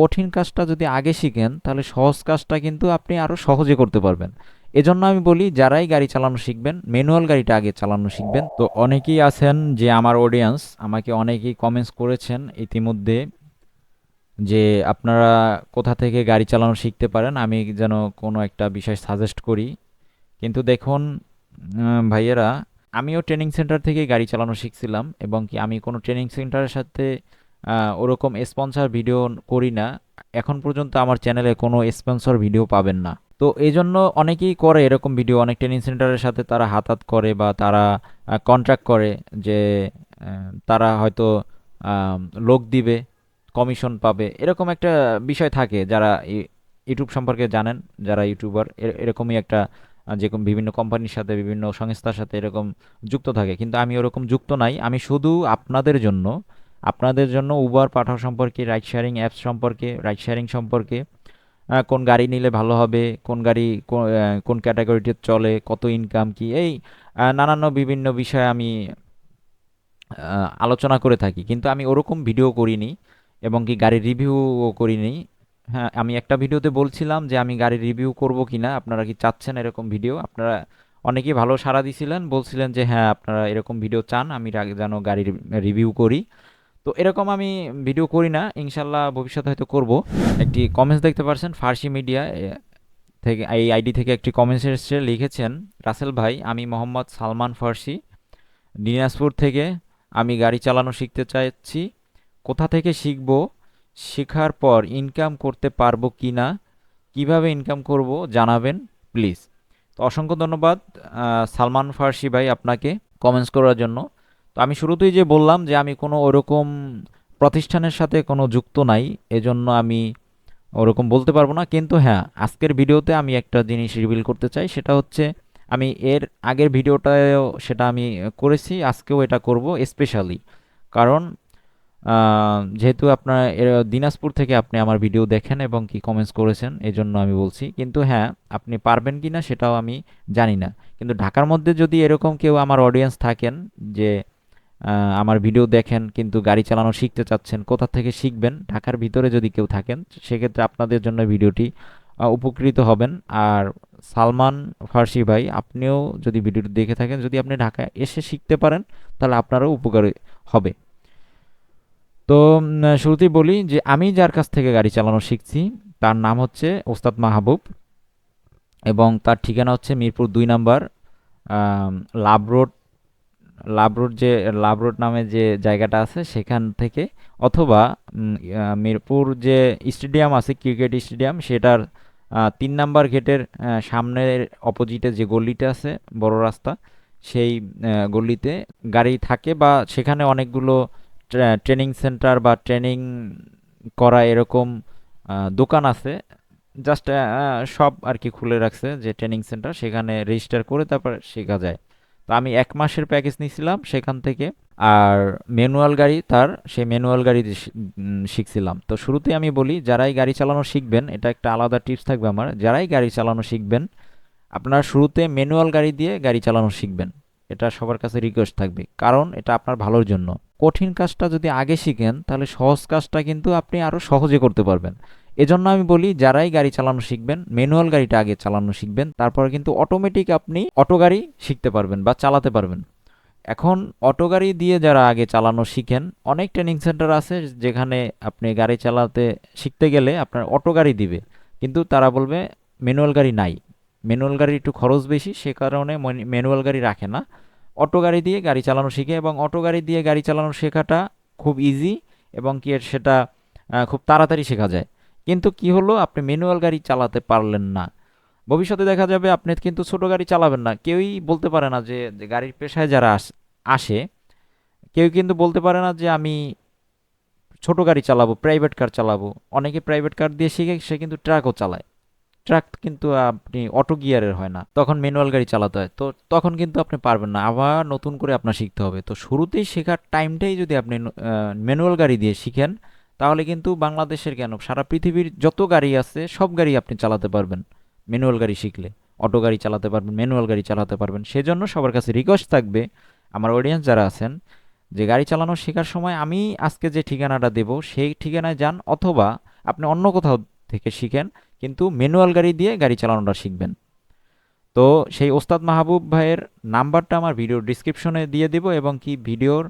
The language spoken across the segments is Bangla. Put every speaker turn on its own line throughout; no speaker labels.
কঠিন কাজটা যদি আগে শিখেন, তাহলে সহজ কাজটা কিন্তু আপনি আরও সহজে করতে পারবেন। এজন্য আমি বলি, যারাই গাড়ি চালানো শিখবেন, ম্যানুয়াল গাড়িটা আগে চালানো শিখবেন। তো অনেকেই আছেন যে আমার অডিয়েন্স আমাকে অনেকেই কমেন্টস করেছেন ইতিমধ্যে যে আপনারা কোথা থেকে গাড়ি চালানো শিখতে পারেন, আমি যেন কোনো একটা বিষয় সাজেস্ট করি। কিন্তু দেখুন ভাইয়েরা, আমিও ট্রেনিং সেন্টার থেকে গাড়ি চালানো শিখছিলাম এবং কি আমি কোনো ট্রেনিং সেন্টারের সাথে ওরকম স্পন্সর ভিডিও করি না। এখন পর্যন্ত আমার চ্যানেলে কোনো স্পন্সর ভিডিও পাবেন না। তো এই জন্য অনেকেই করে এরকম ভিডিও অনেক ট্রেনিং সেন্টারের সাথে তারা হাতাত করে বা তারা কন্ট্রাক্ট করে যে তারা হয়তো লোক দিবে কমিশন পাবে। এরকম একটা বিষয় থাকে যারা ইউটিউব সম্পর্কে জানেন যারা ইউটিউবার এরকমই একটা আহ, যে কোনো বিভিন্ন কোম্পানির সাথে বিভিন্ন সংস্থার সাথে এরকম যুক্ত থাকে। কিন্তু আমি ওরকম যুক্ত নাই। আমি শুধু আপনাদের জন্য আপনাদের জন্য উবার পাঠাও সম্পর্কে রাইড শেয়ারিং অ্যাপস সম্পর্কে রাইড শেয়ারিং সম্পর্কে কোন গাড়ি নিলে ভালো হবে, কোন গাড়ি কোন ক্যাটাগরিতে চলে, কত ইনকাম কি, এই নানান বিভিন্ন বিষয়ে আমি আলোচনা করে থাকি। কিন্তু আমি ওরকম ভিডিও করিনি এবং কি গাড়ির রিভিউও করিনি। হ্যাঁ আমি একটা ভিডিওতে বলছিলাম যে আমি গাড়ির রিভিউ করব কি না আপনারা কি চাচ্ছেন এরকম ভিডিও আপনারা অনেকেই ভালো সাড়া দিছিলেন, বলছিলেন যে হ্যাঁ আপনারা এরকম ভিডিও চান, আমি যেন গাড়ির রিভিউ করি। তো এরকম আমি ভিডিও করি না, ইনশাল্লাহ ভবিষ্যতে হয়তো করব। একটি কমেন্টস দেখতে পাচ্ছেন ফার্সি মিডিয়া থেকে, এই আইডি থেকে একটি কমেন্টস এসেছে, লিখেছেন, রাসেল ভাই, আমি মোহাম্মদ সালমান ফার্সি। দিনাজপুর থেকে আমি গাড়ি চালানো শিখতে চাইছি কোথা থেকে শিখব? শেখার পর ইনকাম করতে পারব কি না? কীভাবে ইনকাম করব? জানাবেন প্লিজ তো অসংখ্য ধন্যবাদ সালমান ফার্সি ভাই আপনাকে কমেন্টস করার জন্য। আমি শুরুতেই যে বললাম যে আমি কোনো ওরকম প্রতিষ্ঠানের সাথে কোনো যুক্ত নাই, এজন্য আমি ওরকম বলতে পারব না। কিন্তু হ্যাঁ আজকের ভিডিওতে আমি একটা জিনিস রিভিল করতে চাই, সেটা হচ্ছে আমি এর আগের ভিডিওটায়ও সেটা আমি করেছি, আজকেও এটা করব স্পেশালি কারণ যেহেতু আপনার দিনাজপুর থেকে আপনি আমার ভিডিও দেখেন এবং কি কমেন্টস করেছেন এই জন্য আমি বলছি। কিন্তু হ্যাঁ আপনি পারবেন কি না সেটাও আমি জানি না। কিন্তু ঢাকার মধ্যে যদি এরকম কেউ আমার অডিয়েন্স থাকেন যে আমার ভিডিও দেখেন, কিন্তু গাড়ি চালানো শিখতে চাচ্ছেন, কোথা থেকে শিখবেন? ঢাকার ভিতরে যদি কেউ থাকেন, সেক্ষেত্রে আপনাদের জন্য ভিডিওটি উপকৃত হবেন। আর সালমান ফার্সি ভাই, আপনিও যদি ভিডিওটি দেখে থাকেন, যদি আপনি ঢাকায় এসে শিখতে পারেন, তাহলে আপনারও উপকারী হবে। তো শুরুতেই বলি যে, আমি যার কাছ থেকে গাড়ি চালানো শিখছি, তার নাম হচ্ছে ওস্তাদ মাহবুব এবং তার ঠিকানা হচ্ছে মিরপুর দুই number love road love road যে লাভ রোড নামে যে জায়গাটা আছে সেখান থেকে অথবা মিরপুর যে স্টেডিয়াম আছে, ক্রিকেট স্টেডিয়াম, সেটার তিন নাম্বার গেটের সামনের অপোজিটে যে গলিটা আছে, বড় রাস্তা, সেই গলিতে গাড়ি থাকে বা সেখানে অনেকগুলো ট্রেনিং সেন্টার বা ট্রেনিং করা এরকম দোকান আছে। জাস্ট সব আর কি খুলে রাখছে যে ট্রেনিং সেন্টার, সেখানে রেজিস্টার করে তারপর শেখা যায়। তো আমি এক মাসের প্যাকেজ নিয়েছিলাম সেখান থেকে। আর ম্যানুয়াল গাড়ি, তার সেই ম্যানুয়াল গাড়ি শিখছিলাম। তো শুরুতে আমি বলি, যারাই গাড়ি চালানো শিখবেন, এটা একটা আলাদা টিপস থাকবে আমার, যারাই গাড়ি চালানো শিখবেন, আপনারা শুরুতে ম্যানুয়াল গাড়ি দিয়ে গাড়ি চালানো শিখবেন। এটা সবার কাছে রিকোয়েস্ট থাকবে, কারণ এটা আপনার ভালোর জন্য। কঠিন কাজটা যদি আগে শিখেন, তাহলে সহজ কাজটা কিন্তু আপনি আরও সহজে করতে পারবেন। এজন্য আমি বলি, যারাই গাড়ি চালানো শিখবেন ম্যানুয়াল গাড়িটা আগে চালানো শিখবেন, তারপরে কিন্তু অটোমেটিক আপনি অটো গাড়ি শিখতে পারবেন বা চালাতে পারবেন। এখন অটো গাড়ি দিয়ে যারা আগে চালানো শিখেন, অনেক ট্রেনিং সেন্টার আছে যেখানে আপনি গাড়ি চালাতে শিখতে গেলে আপনার অটো গাড়ি দিবে। কিন্তু তারা বলবে ম্যানুয়াল গাড়ি নাই। ম্যানুয়াল গাড়ি একটু খরচ বেশি, সে কারণে ম্যানুয়াল গাড়ি রাখে না। অটো গাড়ি দিয়ে গাড়ি চালানো শিখে এবং অটো গাড়ি দিয়ে গাড়ি চালানো শেখাটা খুব ইজি এবং কি সেটা খুব তাড়াতাড়ি শেখা যায়। কিন্তু কি হলো? আপনি ম্যানুয়াল গাড়ি চালাতে পারলেন না। ভবিষ্যতে দেখা যাবে আপনি কিন্তু ছোট গাড়ি চালাবেন না। কেউই বলতে পারে না যে গাড়ির পেশায় যারা আসে কেউ কিন্তু বলতে পারে না যে, আমি ছোট গাড়ি চালাবো প্রাইভেট কার চালাবো। অনেকে প্রাইভেট কার দিয়ে শিখে, সে কিন্তু ট্রাকও চালায়। ট্রাক কিন্তু আপনি অটো গিয়ারের হয় না। তখন ম্যানুয়াল গাড়ি চালাতে হয়। তো তখন কিন্তু আপনি পারবেন না। আবার নতুন করে আপনার শিখতে হবে। তো শুরুতেই শেখার টাইমটাই যদি আপনি ম্যানুয়াল গাড়ি দিয়ে শিখেন তাহলে কিন্তু বাংলাদেশের কেন? সারা পৃথিবীর যত গাড়ি আছে, সব গাড়ি আপনি চালাতে পারবেন। ম্যানুয়াল গাড়ি শিখলে। অটো গাড়ি চালাতে পারবেন, ম্যানুয়াল গাড়ি চালাতে পারবেন। সেজন্য সবার কাছে রিকোয়েস্ট থাকবে, আমার অডিয়েন্স যারা আছেন, যে গাড়ি চালানো শেখার সময় আমি আজকে যে ঠিকানাটা দেব, সেই ঠিকানায় যান অথবা আপনি অন্য কোথাও থেকে শিখেন, কিন্তু ম্যানুয়াল গাড়ি দিয়ে গাড়ি চালানোটা শিখবেন। তো সেই ওস্তাদ মাহবুব ভাইয়ের নাম্বারটা আমার ভিডিওর ডিসক্রিপশনে দিয়ে দিব এবং কি ভিডিওর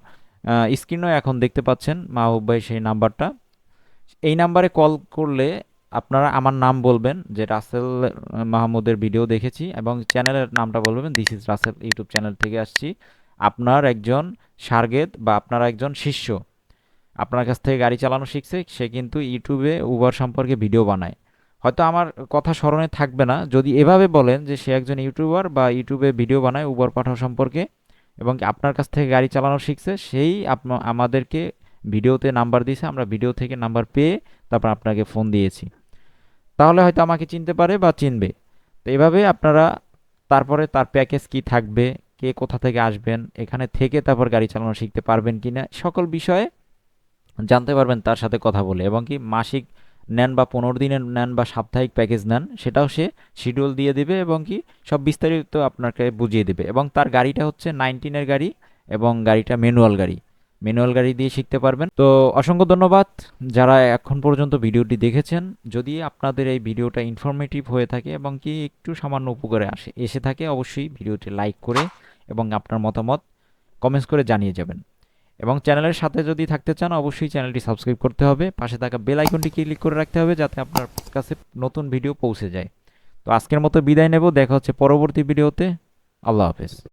স্ক্রিনও এখন দেখতে পাচ্ছেন মাহবুব ভাই সেই নাম্বারটা। এই নাম্বারে কল করলে আপনারা আমার নাম বলবেন, যে রাসেল মাহমুদের ভিডিও দেখেছি এবং চ্যানেলের নামটা বলবেন, this is Rasel YouTube channel থেকে আসছি। আপনার একজন সার্গেত বা আপনার একজন শিষ্য আপনার কাছ থেকে গাড়ি চালানো শিখছে, সে কিন্তু ইউটিউবে উবার সম্পর্কে ভিডিও বানায়। হয়তো আমার কথা স্মরণে থাকবে না, যদি এভাবে বলেন যে সে একজন ইউটিউবার বা ইউটিউবে ভিডিও বানায় উবার পাঠাও সম্পর্কে এবং আপনার কাছ থেকে গাড়ি চালানো শিখছে, সেই আমাদেরকে ভিডিওতে নাম্বার দিয়েছে, আমরা ভিডিও থেকে নাম্বার পেয়ে তারপর আপনাকে ফোন দিয়েছি। তাহলে হয়তো আমাকে চিনতে পারে বা চিনবে। তো এভাবে আপনারা তারপরে তার প্যাকেজ কি থাকবে, কে কোথা থেকে আসবেন, এখানে থেকে তারপর গাড়ি চালানো শিখতে পারবেন কি না সকল বিষয়ে জানতে পারবেন তার সাথে কথা বলে। এবং কি মাসিক নেন বা পনেরো দিনের নেন বা সাপ্তাহিক প্যাকেজ নেন, সেটাও সে শিডিউল দিয়ে দেবে এবং কি সব বিস্তারিত আপনাকে বুঝিয়ে দেবে। এবং তার গাড়িটা হচ্ছে নাইনটিনের গাড়ি এবং গাড়িটা ম্যানুয়াল গাড়ি। ম্যানুয়াল গাড়ি দিয়ে শিখতে পারবেন। তো অসংখ্য ধন্যবাদ যারা এখন পর্যন্ত ভিডিওটি দেখেছেন। যদি আপনাদের এই ভিডিওটা ইনফরমেটিভ হয়ে থাকে এবং কি একটু সামান্য উপকারে আসে, এসে থাকে অবশ্যই ভিডিওটি লাইক করে এবং আপনার মতামত কমেন্টস করে জানিয়ে যাবেন। এবং চ্যানেলের সাথে যদি থাকতে চান, অবশ্যই চ্যানেলটি সাবস্ক্রাইব করতে হবে। পাশে থাকা বেল আইকনটি ক্লিক করে রাখতে হবে যাতে আপনার কাছে নতুন ভিডিও পৌঁছে যায়। তো আজকের মতো বিদায় নেব। দেখা হচ্ছে পরবর্তী ভিডিওতে আল্লাহ হাফেজ।